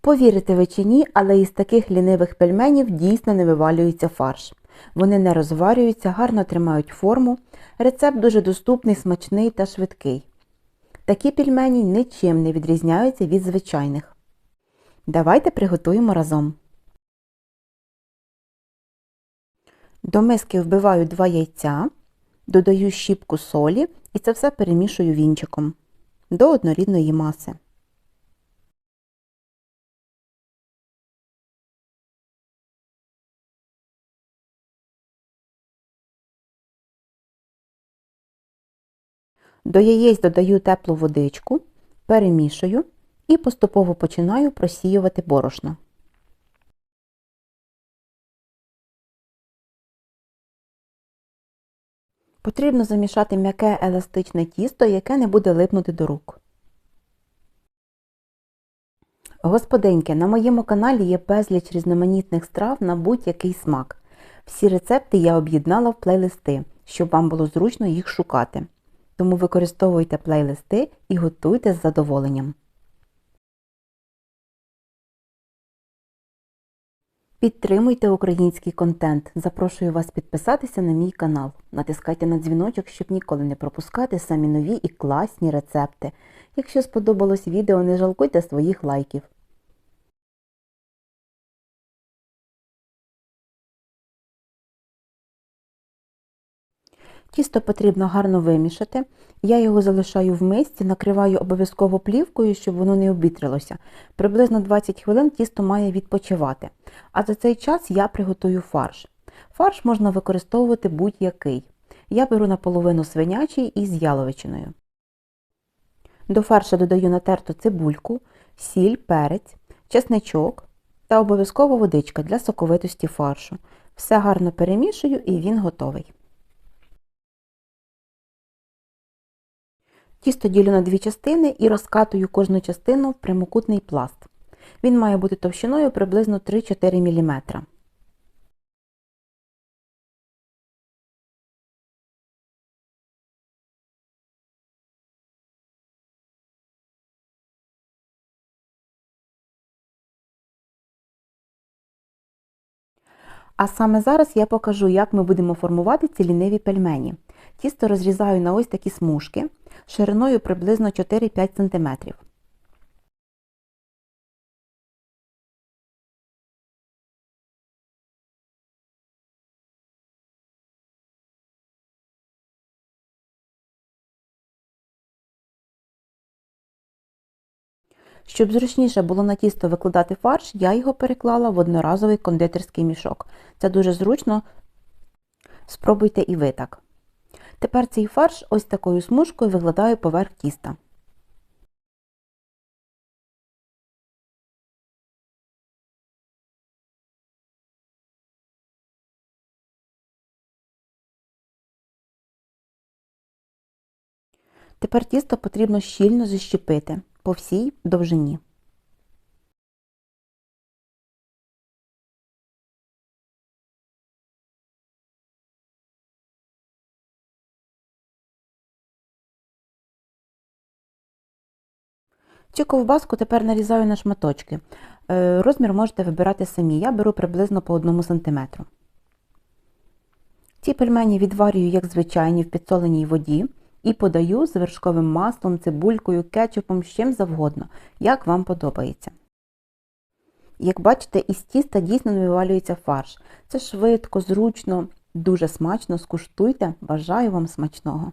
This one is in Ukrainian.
Повірите ви чи ні, але із таких лінивих пельменів дійсно не вивалюється фарш. Вони не розварюються, гарно тримають форму. Рецепт дуже доступний, смачний та швидкий. Такі пельмені нічим не відрізняються від звичайних. Давайте приготуємо разом. До миски вбиваю 2 яйця, додаю щіпку солі і це все перемішую вінчиком до однорідної маси. До яєць додаю теплу водичку, перемішую і поступово починаю просіювати борошно. Потрібно замішати м'яке еластичне тісто, яке не буде липнути до рук. Господинки, на моєму каналі є безліч різноманітних страв на будь-який смак. Всі рецепти я об'єднала в плейлисти, щоб вам було зручно їх шукати. Тому використовуйте плейлисти і готуйте з задоволенням. Підтримуйте український контент. Запрошую вас підписатися на мій канал. Натискайте на дзвіночок, щоб ніколи не пропускати самі нові і класні рецепти. Якщо сподобалось відео, не жалкуйте своїх лайків. Тісто потрібно гарно вимішати. Я його залишаю в мисці, накриваю обов'язково плівкою, щоб воно не обітрилося. Приблизно 20 хвилин тісто має відпочивати. А за цей час я приготую фарш. Фарш можна використовувати будь-який. Я беру наполовину свинячий із яловичиною. До фарша додаю натерту цибульку, сіль, перець, чесничок та обов'язково водичка для соковитості фаршу. Все гарно перемішую і він готовий. Тісто ділю на дві частини і розкатую кожну частину в прямокутний пласт. Він має бути товщиною приблизно 3-4 мм. А саме зараз я покажу, як ми будемо формувати ці ліниві пельмені. Тісто розрізаю на ось такі смужки шириною приблизно 4-5 см. Щоб зручніше було на тісто викладати фарш, я його переклала в одноразовий кондитерський мішок. Це дуже зручно. Спробуйте і ви так. Тепер цей фарш ось такою смужкою викладаю поверх тіста. Тепер тісто потрібно щільно защепити по всій довжині. Цю ковбаску тепер нарізаю на шматочки. Е, розмір можете вибирати самі. Я беру приблизно по 1 см. Ці пельмені відварюю, як звичайні, в підсоленій воді і подаю з вершковим маслом, цибулькою, кетчупом, з чим завгодно, як вам подобається. Як бачите, із тіста дійсно вивалюється фарш. Це швидко, зручно, дуже смачно. Скуштуйте, бажаю вам смачного!